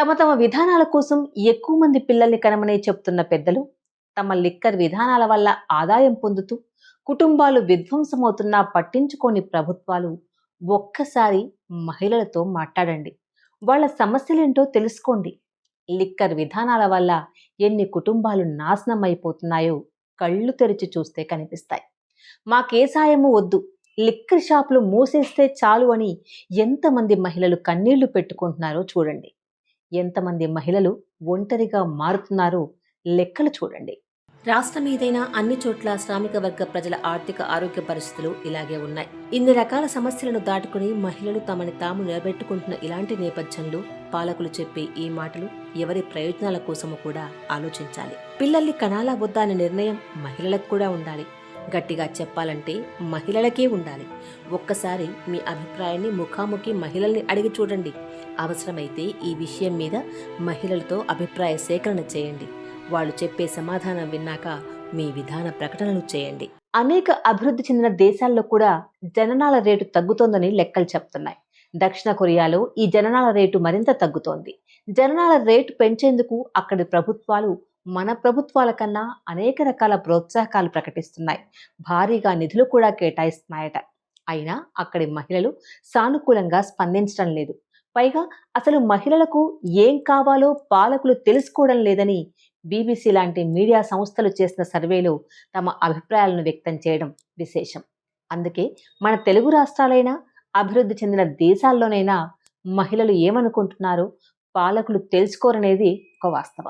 తమ తమ విధానాల కోసం ఎక్కువ మంది పిల్లల్ని కనమనే చెప్తున్న పెద్దలు తమ లిక్కర్ విధానాల వల్ల ఆదాయం పొందుతూ కుటుంబాలు విధ్వంసమవుతున్నా పట్టించుకోని ప్రభుత్వాలు ఒక్కసారి మహిళలతో మాట్లాడండి. వాళ్ళ సమస్యలేంటో తెలుసుకోండి. లిక్కర్ విధానాల వల్ల ఎన్ని కుటుంబాలు నాశనం అయిపోతున్నాయో కళ్ళు తెరిచి చూస్తే కనిపిస్తాయి. మాకే సాయము వద్దు. లిక్కర్ షాపులు మూసేస్తే చాలు అని ఎంతమంది మహిళలు కన్నీళ్ళు పెట్టుకుంటున్నారో చూడండి. ఎంతమంది మహిళలు ఒంటరిగా మారుతున్నారో లెక్కలు చూడండి. రాష్ట్రం ఏదైనా అన్ని చోట్ల శ్రామిక వర్గ ప్రజల ఆర్థిక ఆరోగ్య పరిస్థితులు ఇలాగే ఉన్నాయి. ఇన్ని రకాల సమస్యలను దాటుకుని మహిళలు తమని తాము నిలబెట్టుకుంటున్న ఇలాంటి నేపథ్యంలో పాలకులు చెప్పే ఈ మాటలు ఎవరి ప్రయోజనాల కోసము కూడా ఆలోచించాలి. పిల్లల్ని కనాలా వద్దా అనే నిర్ణయం మహిళలకు కూడా ఉండాలి. గట్టిగా చెప్పాలంటే మహిళలకే ఉండాలి. ఒక్కసారి మీ అభిప్రాయాన్ని ముఖాముఖి మహిళల్ని అడిగి చూడండి. అవసరమైతే ఈ విషయం మీద మహిళలతో అభిప్రాయ సేకరణ చేయండి. వాళ్ళు చెప్పే సమాధానం విన్నాక మీ విధాన ప్రకటనలు చేయండి. అనేక అభివృద్ధి చెందిన దేశాల్లో కూడా జననాల రేటు తగ్గుతోందని లెక్కలు చెప్తున్నాయి. దక్షిణ కొరియాలో ఈ జననాల రేటు మరింత తగ్గుతోంది. జననాల రేటు పెంచేందుకు అక్కడి ప్రభుత్వాలు మన ప్రభుత్వాల కన్నా అనేక రకాల ప్రోత్సాహకాలు ప్రకటిస్తున్నాయి. భారీగా నిధులు కూడా కేటాయిస్తున్నాయట. అయినా అక్కడి మహిళలు సానుకూలంగా స్పందించడం లేదు. పైగా అసలు మహిళలకు ఏం కావాలో పాలకులు తెలుసుకోవడం లేదని బీబీసీ లాంటి మీడియా సంస్థలు చేసిన సర్వేలో తమ అభిప్రాయాలను వ్యక్తం చేయడం విశేషం. అందుకే మన తెలుగు రాష్ట్రాలైనా అభివృద్ధి చెందిన దేశాల్లోనైనా మహిళలు ఏమనుకుంటున్నారో పాలకులు తెలుసుకోరనేది ఒక వాస్తవం.